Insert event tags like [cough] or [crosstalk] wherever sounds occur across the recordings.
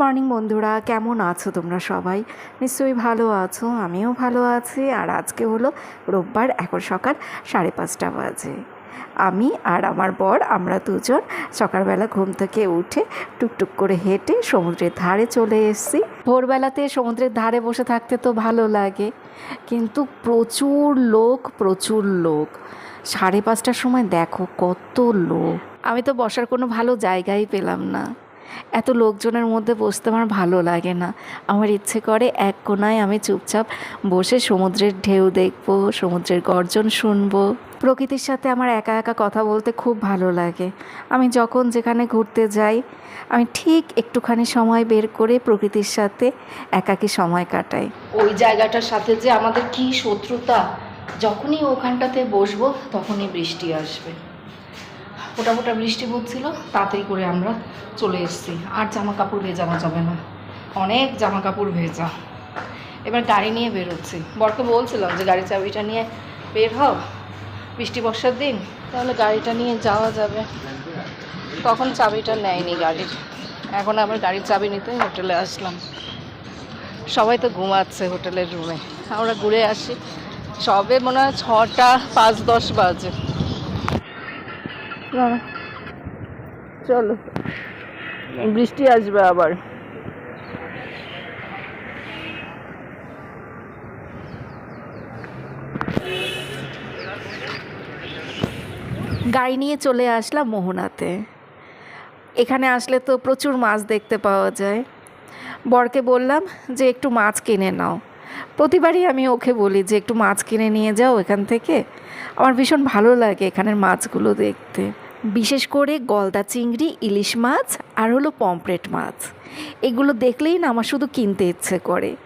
Morning বন্ধুরা, কেমন আছো তোমরা সবাই? নিশ্চয়ই ভালো আছো, আমিও ভালো আছি। আর আজকে হলো রোববার, এখন সকাল সাড়ে পাঁচটা বাজে। আমি আর আমার বর, আমরা দুজন সকালবেলা ঘুম থেকে উঠে টুকটুক করে হেঁটে সমুদ্রের ধারে চলে এসেছি। ভোরবেলাতে সমুদ্রের ধারে বসে থাকতে তো ভালো লাগে, কিন্তু প্রচুর লোক প্রচুর লোক। সাড়ে পাঁচটার সময় দেখো কত লোক। আমি তো বসার কোনো ভালো জায়গাই পেলাম না। এত লোকজনের মধ্যে বসতে আমার ভালো লাগে না। আমার ইচ্ছে করে এক কোনায় আমি চুপচাপ বসে সমুদ্রের ঢেউ দেখব, সমুদ্রের গর্জন শুনব। প্রকৃতির সাথে আমার একা একা কথা বলতে খুব ভালো লাগে। আমি যখন যেখানে ঘুরতে যাই, আমি ঠিক একটুখানি সময় বের করে প্রকৃতির সাথে একাকী সময় কাটাই। ওই জায়গাটার সাথে যে আমাদের কি শত্রুতা, যখনই ওখানটাতে বসবো, তখনই বৃষ্টি আসবে। ফোটা ফোটা বৃষ্টি পড়ছিল, তাড়াতাড়ি করে আমরা চলে এসেছি। আর জামা কাপড় ভেজানো যাবে না। অনেক জামা কাপড় ভেজা। এবার গাড়ি নিয়ে বেরোচ্ছি। বরকে বলছিলাম যে, গাড়ির চাবিটা নিয়ে বের হও। বৃষ্টি বর্ষার দিন, তাহলে গাড়িটা নিয়ে যাওয়া যাবে। তখন চাবিটা নেয়নি গাড়ির। এখন আবার গাড়ির চাবি নিতে হোটেলে আসলাম। সবাই তো ঘুমাচ্ছে হোটেলের রুমে। আমরা ঘুরে আসি। সবে মনে হয় ছটা পাঁচ দশ বাজে। চলো। বৃষ্টি আসবে আবার। গাড়ি নিয়ে চলে আসলাম মোহনাতে। এখানে আসলে তো প্রচুর মাছ দেখতে পাওয়া যায়। বরকে বললাম যে একটু মাছ কিনে নাও। প্রতিবারই আমি ওকে বলি যে একটু মাছ কিনে নিয়ে যাও এখান থেকে। আমার ভীষণ ভালো লাগে এখানের মাছগুলো দেখতে। বিশেষ করে গলদা চিংড়ি, ইলিশ মাছ আর হলো পমপ্লেট মাছ। এগুলো দেখলেই না আমার শুধু কিনতে ইচ্ছে করে।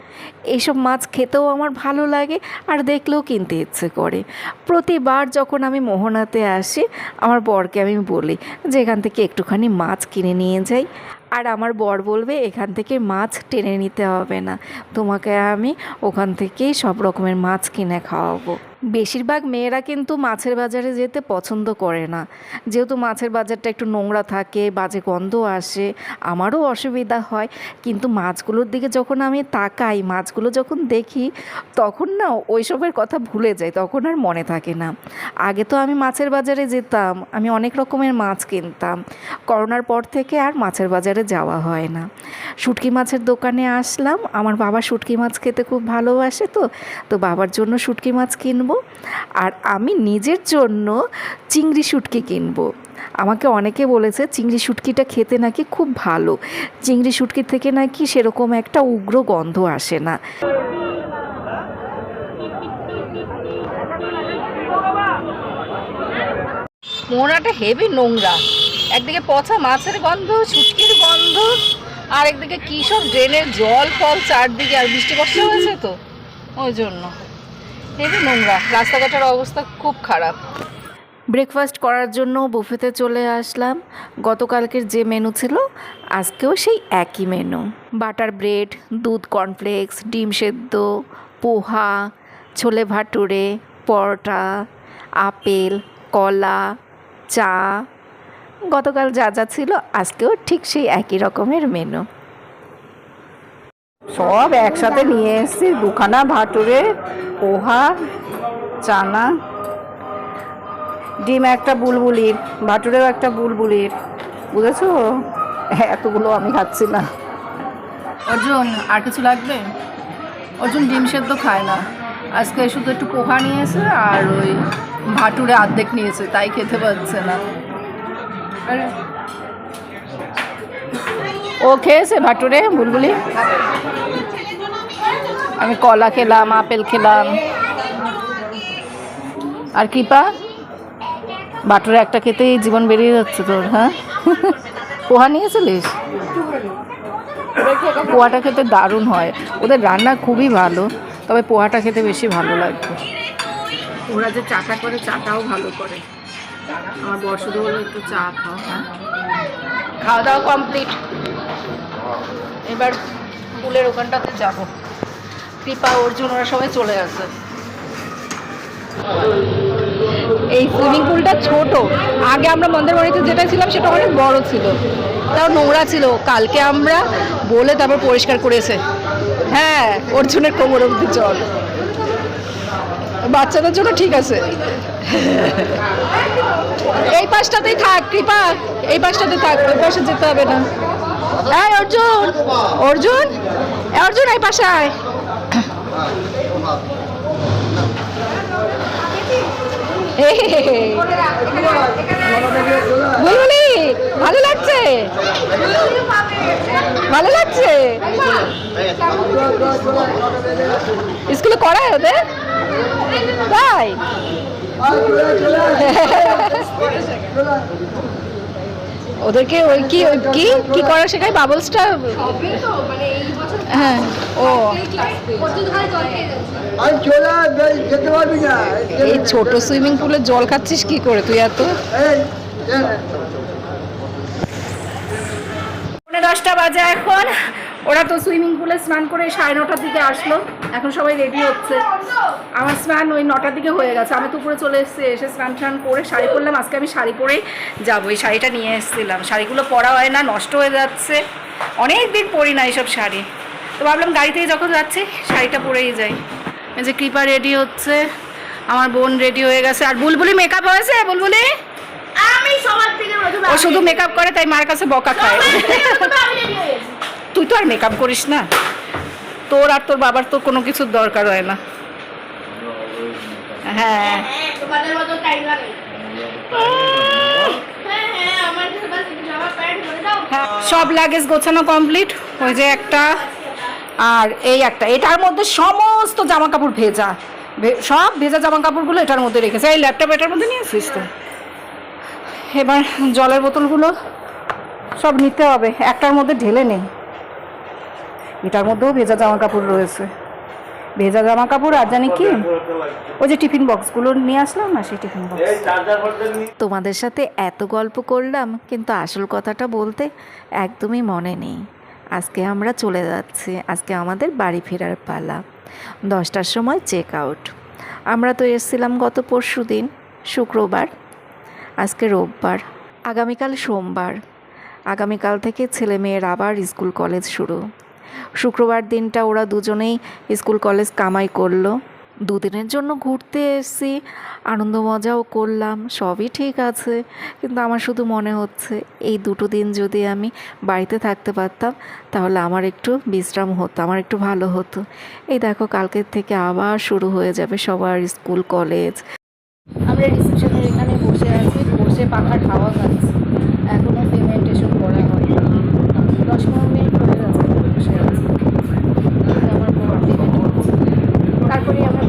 এইসব মাছ খেতেও আমার ভালো লাগে আর দেখলেও কিনতে ইচ্ছে করে। প্রতিবার যখন আমি মোহনাতে আসি, আমার বরকে আমি বলি যে, এখান থেকে একটুখানি মাছ কিনে নিয়ে যাই। আর আমার বর বলবে, এখান থেকে মাছ টেনে নিতে হবে না। তোমাকে আমি ওখান থেকেই সব রকমের মাছ কিনে খাওয়াবো। বেশিরভাগ মেয়েরা কিন্তু মাছের বাজারে যেতে পছন্দ করে না। যেহেতু মাছের বাজারটা একটু নোংরা থাকে, বাজে গন্ধ আসে, আমারও অসুবিধা হয়। কিন্তু মাছগুলোর দিকে যখন আমি তাকাই, মাছগুলো যখন দেখি, তখন না ওইসবের কথা ভুলে যাই, তখন আর মনে থাকে না। আগে তো আমি মাছের বাজারে যেতাম, আমি অনেক রকমের মাছ কিনতাম। করোনার পর থেকে আর মাছের বাজারে যাওয়া হয় না। শুটকি মাছের দোকানে আসলাম, আমার বাবা শুটকি মাছ খেতে খুব ভালোবাসে তো তো বাবার জন্য শুটকি মাছ কিনবো আর আমি নিজের জন্য চিংড়ি শুটকি কিনবো। আমাকে অনেকে বলেছে, চিংড়ি শুটকিটা খেতে নাকি খুব ভালো। চিংড়ি শুটকির থেকে নাকি সেরকম একটা উগ্র গন্ধ আসে না। মোড়াটা হেভি নোংরা। একদিকে পচা মাছের গন্ধ, শুটকির গন্ধ আর একদিকে কী সব ড্রেনের জল, ফল চারদিকে, আর বৃষ্টি বর্ষা হয়েছে তো, ওই জন্য। হেভি নোংরা। রাস্তাঘাটের অবস্থা খুব খারাপ। ব্রেকফাস্ট করার জন্য বুফেতে চলে আসলাম। গতকালকের যে মেনু ছিল আজকেও সেই একই মেনু বাটার ব্রেড দুধ কর্নফ্লেক্স ডিম সেদ্ধ পোহা ছোলে ভাটুরে পরোটা আপেল কলা চা। গতকাল যা যা ছিল আজকেও ঠিক সেই একই রকমের মেনু সব একসাথে নিয়ে এসেছি দুখানা ভাটুরে পোহা, চানা, ডিম একটা বুলবুলির ভাটুরেও একটা বুলবুলির, বুঝেছ? এতগুলো আমি খাচ্ছি না। অর্জুন, আর কিছু লাগবে? অর্জুন ডিম সেদ্ধ খায় না। আজকে শুধু একটু পোহা নিয়েছে আর ওই ভাটুরে অর্ধেক নিয়েছে, তাই খেতে পারছে না। ও খেয়েছে ভাটুরে, বুলবুলি? আমি কলা খেলাম আপেল খেলাম। আর কৃপা বাটুরে একটা খেতেই জীবন বেরিয়ে যাচ্ছে তোর হ্যাঁ? পোহা নিয়েছিলিস পোহাটা খেতে দারুণ হয়। ওদের রান্না খুবই ভালো তবে পোহাটা খেতে বেশি ভালো লাগবে ওরা যে চাটা করে চাটাও ভালো করে। আমার বর শুধু বলে একটু চা খাও। হ্যাঁ খাওয়া দাওয়া কমপ্লিট। এবার পুলের ওখানটাতে যাব। কৃপা অর্জুন, ওরা সবাই চলে আসে। এই সুইমিং পুলটা ছোট। আগে আমরা মন্দির বাড়িতে যেটা ছিলাম, সেটা অনেক বড় ছিল। তাও নোংরা ছিল। কালকে আমরা বলে তারপর পরিষ্কার করেছে হ্যাঁ অর্জুনের কোমর অব্দি জল। বাচ্চাদের জন্য ঠিক আছে। এই পাশটাতেই থাক, কৃপা। এই পাশটাতে থাক, ওই পাশে যেতে হবে না। অর্জুন অর্জুন অর্জুন, এই পাশে আয়। বুলবুলি ভালো লাগছে? ভালো লাগছে? স্কুলে করায় ওদের? তাই? [laughs] ওদেরকে ওই কি ওই কি কি করা শেখায়? বাবলসটা হ্যাঁ ও। এই ছোট সুইমিং পুলে জল খাচ্ছিস কি করে তুই এত? দশটা বাজে এখন। ওরা তো সুইমিং পুলে স্নান করে সাড়ে নটার দিকে আসলো। এখন সবাই রেডি হচ্ছে। আমার স্নান ওই নটার দিকে হয়ে গেছে। আমি তো উপরে চলে এসেছি এসে স্নান টান করে শাড়ি পরলাম। আজকে আমি শাড়ি পরেই যাব। এই শাড়িটা নিয়ে এসেছিলাম। শাড়িগুলো পরা হয় না নষ্ট হয়ে যাচ্ছে। অনেক দিন পরি না এইসব শাড়ি। তো ভাবলাম গাড়িতেই যখন যাচ্ছি শাড়িটা পরেই যাই। এই যে কৃপা রেডি হচ্ছে। আমার বোন রেডি হয়ে গেছে। আর বুলবুলি মেকআপ হয়েছে? বুলবুলি? আমি সবার থেকে ও শুধু মেকআপ করে তাই মার কাছে বকা খায়। তুই তো আর মেকআপ করিস না। তোর আর তোর বাবার তো কোনো কিছুর দরকার হয় না। হ্যাঁ। হ্যাঁ সব লাগেজ গোছানো কমপ্লিট ওই যে একটা আর এই একটা। এটার মধ্যে সমস্ত জামা কাপড় ভেজা সব ভেজা জামা কাপড়গুলো এটার মধ্যে রেখেছে। এই ল্যাপটপ এটার মধ্যে নিয়ে আসিস তো। এবার জলের বোতলগুলো সব নিতে হবে। একটার মধ্যে ঢেলে নেই এটার মধ্যেও ভেজা জামা কাপড় রয়েছে। ভেজা জামা কাপড় আর জানি কি ওই যে টিফিন বক্সগুলো নিয়ে আসলাম না সেই টিফিন বক্স। তোমাদের সাথে এত গল্প করলাম কিন্তু আসল কথাটা বলতে একদমই মনে নেই। আজকে আমরা চলে যাচ্ছি আজকে আমাদের বাড়ি ফেরার পালা। দশটার সময় চেক আউট আমরা তো এসেছিলাম গত পরশু দিন শুক্রবার। আজকে রোববার আগামীকাল সোমবার। আগামীকাল থেকে ছেলে মেয়ের আবার স্কুল কলেজ শুরু। শুক্রবার দিনটা ওরা দুজনেই স্কুল, কলেজ কামাই করল। দুদিনের জন্য ঘুরতে এসেছি, আনন্দ মজাও করলাম, সবই ঠিক আছে। কিন্তু আমার শুধু মনে হচ্ছে, এই দুটো দিন যদি আমি বাড়িতে থাকতে পারতাম, তাহলে আমার একটু বিশ্রাম হতো, আমার একটু ভালো হতো। এই দেখো, কালকের থেকে আবার শুরু হয়ে যাবে সবার স্কুল, কলেজ। আমরা রিসেপশনের এখানে বসে আছি, বসে পাখার হাওয়া খাচ্ছি। এখনও পেমেন্টেশন করা হয়নি। দশ মিনিট হয়ে বসে আমার হচ্ছে তারপরে আমরা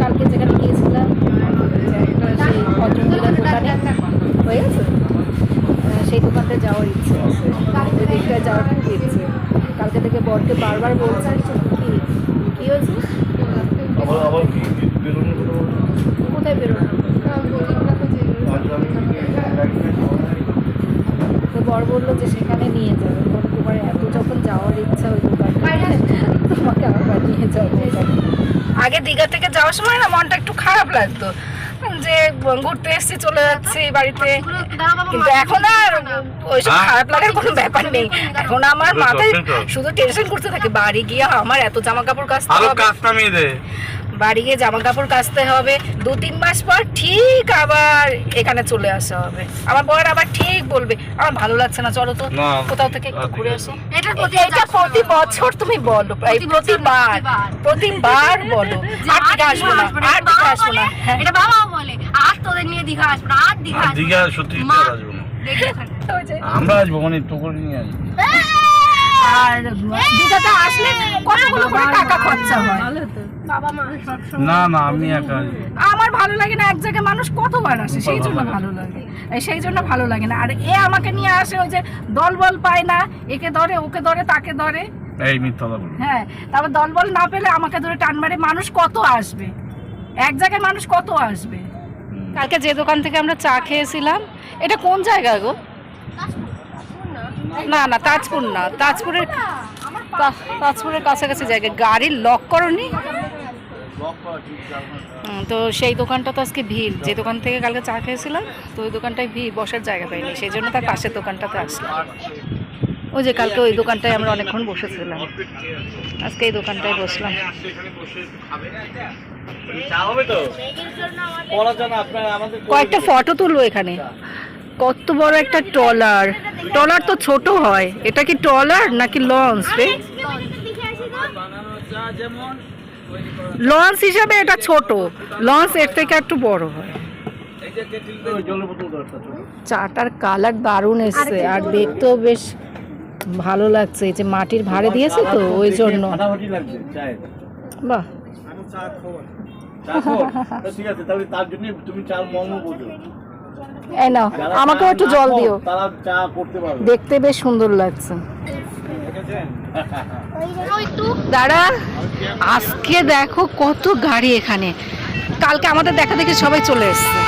কালকে যেখানে গিয়েছিলাম, সেই ভদ্রমহিলার দোকানে। হয়ে গেছে? সেই দোকানটা যাওয়ার ইচ্ছে আছে। ওই দিকটায় যাওয়ার খুব ইচ্ছে। কালকে থেকে বরকে বারবার বলছে, কি? হয়েছে কোথায় বেরোনো তো বর বলল যে সেখানে নিয়ে যাবে কারণ তোমার এত যখন যাওয়ার ইচ্ছা ওই দোকানে তোমাকে আবার নিয়ে যাব আগে দীঘা থেকে যাওয়ার সময় না মনটা একটু খারাপ লাগতো। যে ঘুরতে এসেছি চলে যাচ্ছি বাড়িতে। কিন্তু এখন আর ওইসব খারাপ লাগার কোনো ব্যাপার নেই। এখন আমার মাথায় শুধু টেনশন করতে থাকে বাড়ি গিয়ে আমার এত জামা কাপড় কাচতে হবে বাড়ি গিয়ে জামা কাপড় কাচতে হবে। দু তিন মাস পর ঠিক আবার এখানে চলে আসা হবে। আমার বর আবার ঠিক বলবে আমার ভালো লাগছে না চলো তো কোথাও থেকে একটু ঘুরে আসো। এটা প্রতি বছর তুমি বলো প্রতিবার প্রতিবার। বলো। আর দিকে আসব না আর আসব না। হ্যাঁ। এটা বাবাও বলে আর তোদের নিয়ে দীঘা আসব না আর দীঘা আসব দীঘা না। আমরা আসব মানে তোকে নিয়ে আসব। আর দীঘাতে আসলে কতগুলো করে টাকা খরচা হয়? বাবা মা সবসময় না না আমি একা আমার ভালো লাগে না এক জায়গায় মানুষ কতবার আসে সেই জন্য ভালো লাগে। সেই জন্য ভালো লাগে না। আর এ আমাকে নিয়ে আসে ওই যে দলবল পায় না একে ধরে ওকে ধরে তাকে ধরে। এই মিথ্যা কথা হ্যাঁ তারপর দলবল না পেলে আমাকে ধরে টান মারে মানুষ কত আসবে? এক জায়গায় মানুষ কত আসবে? কালকে যে দোকান থেকে আমরা চা খেয়েছিলাম এটা কোন জায়গা গো? না না তাজপুর না তাজপুরের তা- তাজপুরের কাছাকাছি জায়গায় গাড়ির লক করনি? তো সেই দোকানটা তো আজকে ভিড়। যে দোকান থেকে কালকে চা খেয়েছিলাম তো ওই দোকানটায় ভিড় বসার জায়গা পাইনি। সেই জন্য তার পাশের দোকানটাতে আসলাম। ওই যে কালকে ওই দোকানটায় আমরা অনেকক্ষণ বসেছিলাম। আজকে এই দোকানটায় বসলাম। কয়েকটা ফটো তুলবো এখানে। কত বড় একটা ট্রলার। ট্রলার তো ছোট হয়। এটা কি ট্রলার নাকি লঞ্চ রে? লঞ্চ হিসাবে এটা ছোট। লঞ্চ এর থেকে একটু বড় হয়। চাটার কালার দারুণ এসছে। আর দেখতেও বেশ ভালো লাগছে। এই যে মাটির ভাড়ে দিয়েছে তো ওই জন্য। বাহ। চা খাও? তা ঠিক আছে তাহলে তার জন্য তুমি মর্ম বোঝো এই নাও আমাকেও একটু জল দিও। তারা চা করতে পারবে। দেখতে বেশ সুন্দর লাগছে। দাঁড়া আজকে দেখো কত গাড়ি এখানে। কালকে আমাদের দেখা দেখে সবাই চলে এসছে।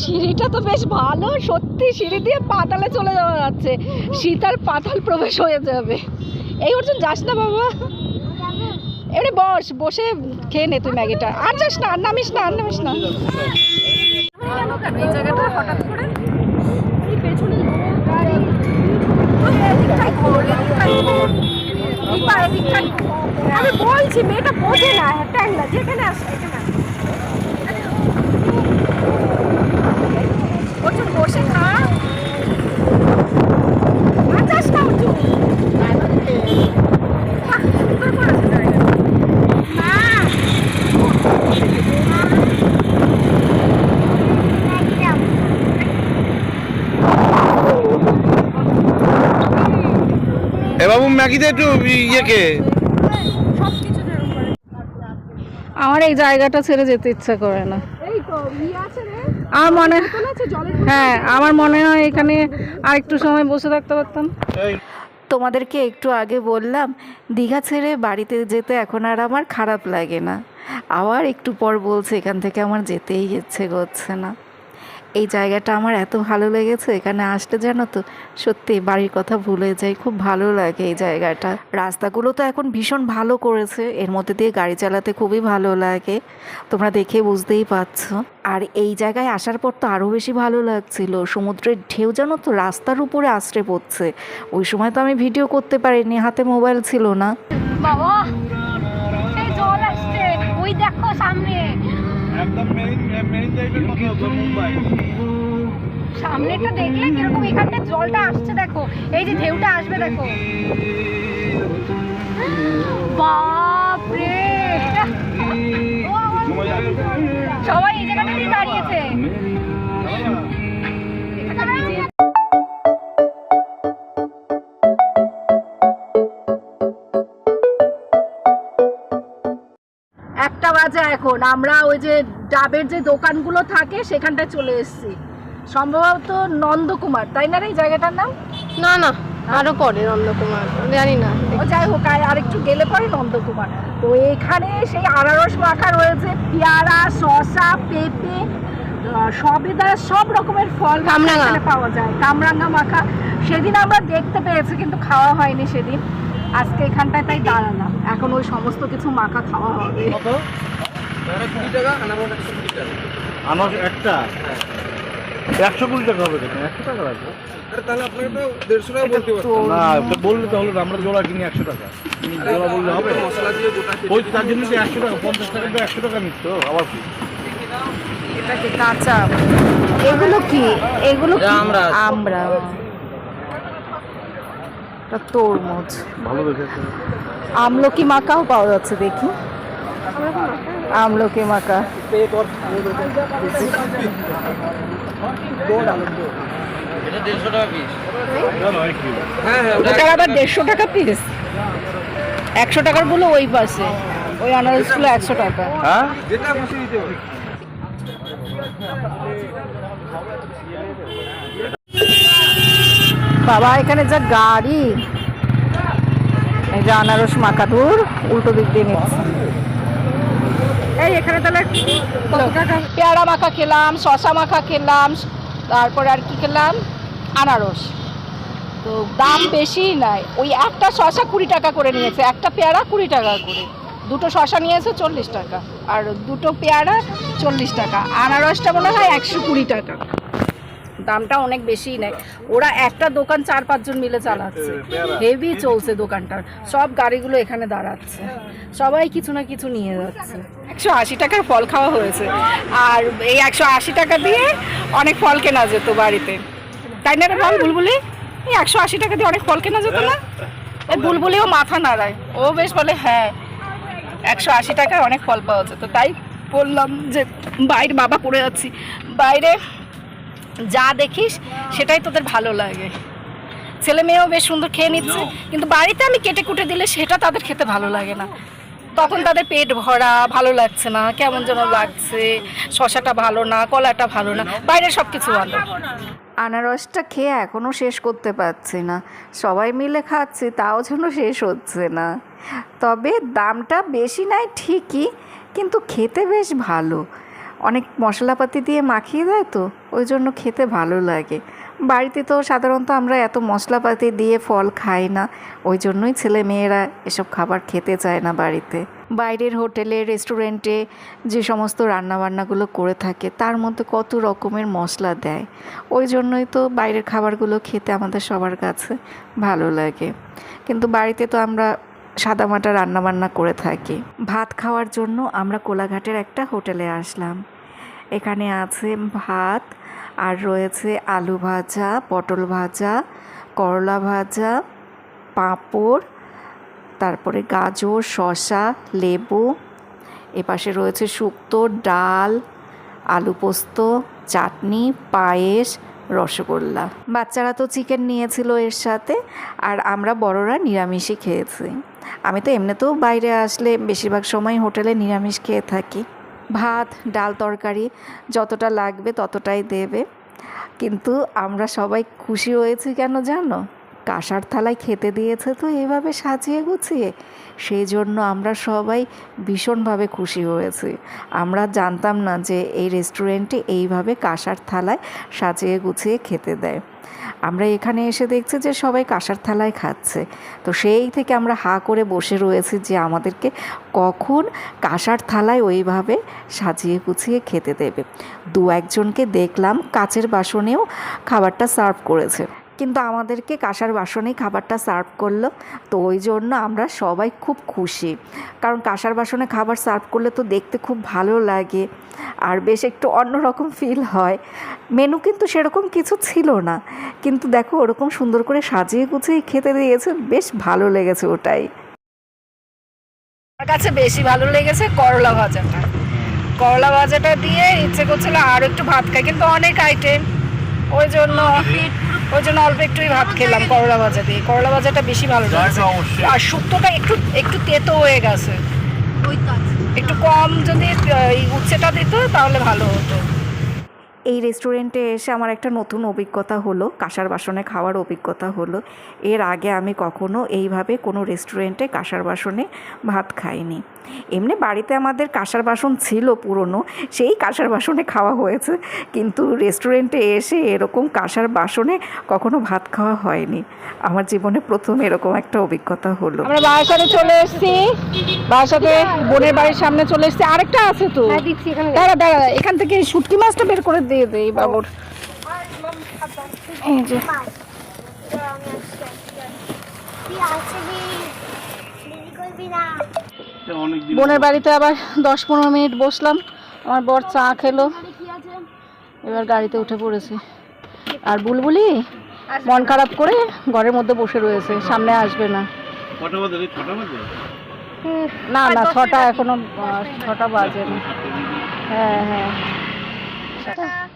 সিঁড়িটা তো বেশ ভালো সত্যি সিঁড়ি দিয়ে পাতালে চলে যাওয়া যাচ্ছে। শীতার পাতাল প্রবেশ হয়ে যাবে। এই অর্জুন যাস না বাবা। এমনি বস বসে খেয়ে নে তুই ম্যাগিটা। আর যাস না আর নামিস না আর নামিস না। এই জায়গাটা হঠাৎ করে এই পেছনে গাড়ি আমি বলছি, মেয়েটা বোঝে না হ্যাঁ না যেখানে আসে এখানে আসে। বসে খা আর যাস না অর্জুন বাহ, সুন্দর করেছে জায়গাটা। এ বাবু ম্যাগিতে একটু ইয়েকে। আমার এই জায়গাটা ছেড়ে যেতে ইচ্ছা করে না। আমার মনে হ্যাঁ আমার মনে হয় এখানে আর একটু সময় বসে থাকতে পারতাম। তোমাদেরকে একটু আগে বললাম দীঘা ছেড়ে বাড়িতে যেতে এখন আর আমার খারাপ লাগে না। আবার একটু পর বলছে এখান থেকে আমার যেতেই ইচ্ছে করছে না। এই জায়গাটা আমার এত ভালো লেগেছে, এখানে আসলে জানো তো, সত্যি বাড়ির কথা ভুলে যাই, খুব ভালো লাগে এই জায়গাটা। রাস্তাগুলো তো এখন ভীষণ ভালো করেছে, এর মধ্যে দিয়ে গাড়ি চালাতে খুবই ভালো লাগে, তোমরা দেখে বুঝতেই পারছ। আর এই জায়গায় আসার পর তো আরও বেশি ভালো লাগছিল, সমুদ্রের ঢেউ জানো তো রাস্তার উপরে আশ্রে পড়ছে, ওই সময় তো আমি ভিডিও করতে পারিনি, হাতে মোবাইল ছিল না। বাবা এই জল আসছে ওই দেখো সামনে একদম মেইন মেইন টাইপের মতো মুম্বাই সামনেটা দেখলে কীরকম এখানে জলটা আসছে দেখো। এই যে ঢেউটা আসবে দেখো। বাপরে! সবাই এই জায়গাটাতেই দাঁড়িয়েছে। একটা বাজে এখন। আমরা ওই যে ডাবের যে দোকানগুলো থাকে সেখানটায় চলে এসেছি। সম্ভবত নন্দকুমার তাই না এই জায়গাটার নাম? না না আরও পরে নন্দকুমার জানি না। যাই হোক আর আরেকটু গেলে পরে নন্দকুমার। তো এখানে সেই আনারস মাখা রয়েছে পেয়ারা শসা পেঁপে সবেদা সব রকমের ফল পাওয়া যায়। কামরাঙ্গা মাখা। সেদিন আমরা দেখতে পেয়েছি কিন্তু খাওয়া হয়নি সেদিন। আজকে এখানটায় তাই দাঁড়ালাম। এখন ওই সমস্ত কিছু মাখা খাওয়া হবে। আমার একটা। একশো কুড়ি টাকা হবে দেখুন একশো টাকা লাগবে। না তো বললে তো হলো না, আমরা জোড়া কিনি একশো টাকা। জোড়া বললে হবে? ওই তার জন্য তো একশো টাকা পঞ্চাশ টাকা তো একশো টাকা নিচ্ছ আবার কি? এটা কি কাঁচা? এগুলো কি? এগুলো কি? আমরা এটা তরমুজ। ভালো আমলকি মাখাও পাওয়া যাচ্ছে দেখি। আমলকি ওটার আবার দেড়শো টাকা পিস একশো টাকারগুলো ওই পাশে। ওই আনারসগুলো একশো টাকা। হ্যাঁ? বাবা, এখানে যা গাড়ি। এই যে আনারস মাখা দূর উল্টো দিক দিয়ে নিচ্ছে। এই এখানে তাহলে পেয়ারা মাখা খেলাম শশা মাখা খেলাম, তারপরে আর কি খেলাম? আনারস। তো দাম বেশি নাই। ওই একটা শশা কুড়ি টাকা করে নিয়েছে, একটা পেয়ারা কুড়ি টাকা করে। দুটো শশা নিয়েছে চল্লিশ টাকা, আর দুটো পেয়ারা চল্লিশ টাকা। আনারসটা মনে হয় একশো কুড়ি টাকা। দামটা অনেক বেশিই নেয়। ওরা একটা দোকান চার পাঁচজন মিলে চালাচ্ছে। হেভি চলছে দোকানটার। সব গাড়িগুলো এখানে দাঁড়াচ্ছে। সবাই কিছু না কিছু নিয়ে যাচ্ছে। একশো আশি টাকার ফল খাওয়া হয়েছে। আর এই একশো আশি টাকা দিয়ে অনেক ফল কেনা যেত বাড়িতে। তাই না বল বুলবুলি? এই একশো আশি টাকা দিয়ে অনেক ফল কেনা যেত না? এই বুলবুলিও মাথা নাড়ায়। ও বেশ বলে হ্যাঁ একশো আশি টাকায় অনেক ফল পাওয়া যেত। তাই বললাম যে বাইরে বাবা পড়ে যাচ্ছি বাইরে যা দেখিস সেটাই তোদের ভালো লাগে। ছেলে মেয়েও বেশ সুন্দর খেয়ে নিচ্ছে কিন্তু বাড়িতে আমি কেটে কুটে দিলে সেটা তাদের খেতে ভালো লাগে না। তখন তাদের পেট ভরা ভালো লাগছে না কেমন যেন লাগছে শশাটা ভালো না কলাটা ভালো না বাইরে সব কিছু ভালো। আনারসটা খেয়ে এখনও শেষ করতে পারছি না। সবাই মিলে খাচ্ছি তাও যেন শেষ হচ্ছে না। তবে দামটা বেশি নাই ঠিকই কিন্তু খেতে বেশ ভালো। অনেক মশলাপাতি দিয়ে মাখিয়ে দেয় তো, ওই জন্য খেতে ভালো লাগে। বাড়িতে তো সাধারণত আমরা এত মশলাপাতি দিয়ে ফল খাই না, ওই জন্যই ছেলে মেয়েরা এসব খাবার খেতে চায় না বাড়িতে। বাইরের হোটেলে, রেস্টুরেন্টে যে সমস্ত রান্নাবান্নাগুলো করে থাকে, তার মধ্যে কত রকমের মশলা দেয়। ওই জন্যই তো বাইরের খাবারগুলো খেতে আমাদের সবার কাছে ভালো লাগে। কিন্তু বাড়িতে তো আমরা সাদামাটা রান্নাবান্না করে থাকি। ভাত খাওয়ার জন্য আমরা কোলাঘাটের একটা হোটেলে আসলাম। এখানে আছে ভাত আর রয়েছে আলু ভাজা, পটল ভাজা, করলা ভাজা, পাঁপড়, তারপরে গাজর, শসা, লেবু, এপাশে রয়েছে শুক্তো, ডাল, আলু পোস্ত, চাটনি, পায়েস, রসগোল্লা। বাচ্চারা তো চিকেন নিয়েছিল এর সাথে, আর আমরা বড়রা নিরামিষই খেয়েছি। আমি তো এমনিতেও বাইরে আসলে বেশিরভাগ সময় হোটেলে নিরামিষ খেয়ে থাকি। ভাত, ডাল তরকারি যতটা লাগবে ততটাই দেবে। কিন্তু আমরা সবাই খুশি হয়েছি কেন জানো? কাঁসার থালায় খেতে দিয়েছে তো এভাবে সাজিয়ে গুছিয়ে। সেই জন্য আমরা সবাই ভীষণভাবে খুশি হয়েছি। আমরা জানতাম না যে এই রেস্টুরেন্টে এইভাবে কাঁসার থালায় সাজিয়ে গুছিয়ে খেতে দেয়। আমরা এখানে এসে দেখছি যে সবাই কাঁসার থালায় খাচ্ছে। তো সেই থেকে আমরা হা করে বসে রয়েছি যে আমাদেরকে কখন কাঁসার থালায় ওইভাবে সাজিয়ে গুছিয়ে খেতে দেবে। দু একজনকে দেখলাম কাচের বাসনেও খাবারটা সার্ভ করেছে। কিন্তু আমাদেরকে কাঁসার বাসনেই খাবারটা সার্ভ করল। তো ওই জন্য আমরা সবাই খুব খুশি। কারণ কাঁসার বাসনে খাবার সার্ভ করলে তো দেখতে খুব ভালো লাগে। আর বেশ একটু অন্যরকম ফিল হয়। মেনু কিন্তু সেরকম কিছু ছিল না। কিন্তু দেখো ওরকম সুন্দর করে সাজিয়ে গুছিয়ে খেতে দিয়েছে। বেশ ভালো লেগেছে ওটাই। আমার কাছে বেশি ভালো লেগেছে করলা ভাজাটা। করলা ভাজাটা দিয়ে ইচ্ছে করছিল আর একটু ভাত খাই। কিন্তু অনেক আইটেম ওই জন্য ওই জন্য অল্প একটুই ভাত খেলাম করলা ভাজা দিয়ে। করলা ভাজাটা বেশি ভালো লাগছে। আর শুক্তোটা একটু একটু তেতো হয়ে গেছে। ওই তো আছে। একটু কম যদি এই উচ্ছেটা দিত তাহলে ভালো হতো। এই রেস্টুরেন্টে এসে আমার একটা নতুন অভিজ্ঞতা হলো কাঁসার বাসনে খাওয়ার অভিজ্ঞতা হলো। এর আগে আমি কখনো এইভাবে কোনো রেস্টুরেন্টে কাঁসার বাসনে ভাত খাইনি। এমনি বাড়িতে আমাদের কাঁসার বাসন ছিল পুরনো সেই কাঁসার বাসনে খাওয়া হয়েছে কিন্তু রেস্টুরেন্টে এসে এরকম কাঁসার বাসনে কখনো ভাত খাওয়া হয়নি। আমার জীবনে প্রথম এরকম একটা অভিজ্ঞতা হলো। আমরা বাসাতে চলে এসেছি বাসাতে বোনের বাড়ির সামনে চলে এসেছি। আরেকটা আছে তো? হ্যাঁ দিচ্ছি এখানে দাঁড়া দাঁড়া এখান থেকে শুটকি মাছটা বের করে দিয়ে দে এই বাবুর। এই যে। বোনের বাড়িতে আবার দশ পনেরো মিনিট বসলাম। আমার বর চা খেলো। এবার গাড়িতে উঠে পড়েছে। আর বুলবুলি মন খারাপ করে ঘরের মধ্যে বসে রয়েছে সামনে আসবে না। না না ছটা এখনও ছটা বাজে না হ্যাঁ হ্যাঁ। 下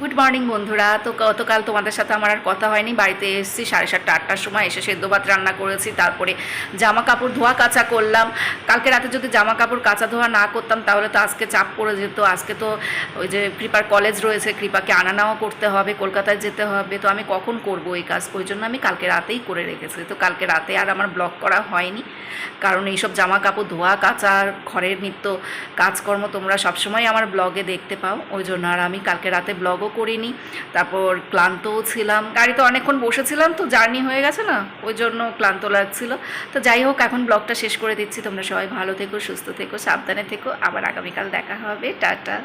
গুড মর্নিং বন্ধুরা। তো গতকাল তোমাদের সাথে আমার আর কথা হয়নি। বাড়িতে এসেছি সাড়ে সাতটা, আটটার সময়। এসে সেদ্ধ ভাত রান্না করেছি, তারপরে জামা কাপড় ধোয়া কাচা করলাম। কালকে রাতে যদি জামা কাপড় কাচা ধোয়া না করতাম, তাহলে তো আজকে চাপ পড়ে যেত। আজকে তো ওই যে কৃপার কলেজ রয়েছে, কৃপাকে আনা নেওয়া করতে হবে, কলকাতায় যেতে হবে। তো আমি কখন করব এই কাজ? ওই জন্য আমি কালকে রাতেই করে রেখেছি। তো কালকে রাতে আর আমার ব্লগ করা হয়নি। কারণ এইসব জামা কাপড় ধোয়া, কাচা ঘরের নিত্য কাজকর্ম তোমরা সবসময় আমার ব্লগে দেখতে পাও। ওই জন্য আর আমি কালকে রাতে ব্লগও করিনি, তারপর ক্লান্তও ছিলাম। গাড়িতে অনেকক্ষণ বসেছিলাম তো, জার্নি হয়ে গেছে না, ওই জন্য ক্লান্ত লাগছিল। তো যাই হোক, এখন ব্লগটা শেষ করে দিচ্ছি। তোমরা সবাই ভালো থেকো, সুস্থ থেকো, সাবধানে থেকো। আবার আগামীকাল দেখা হবে। টাটা।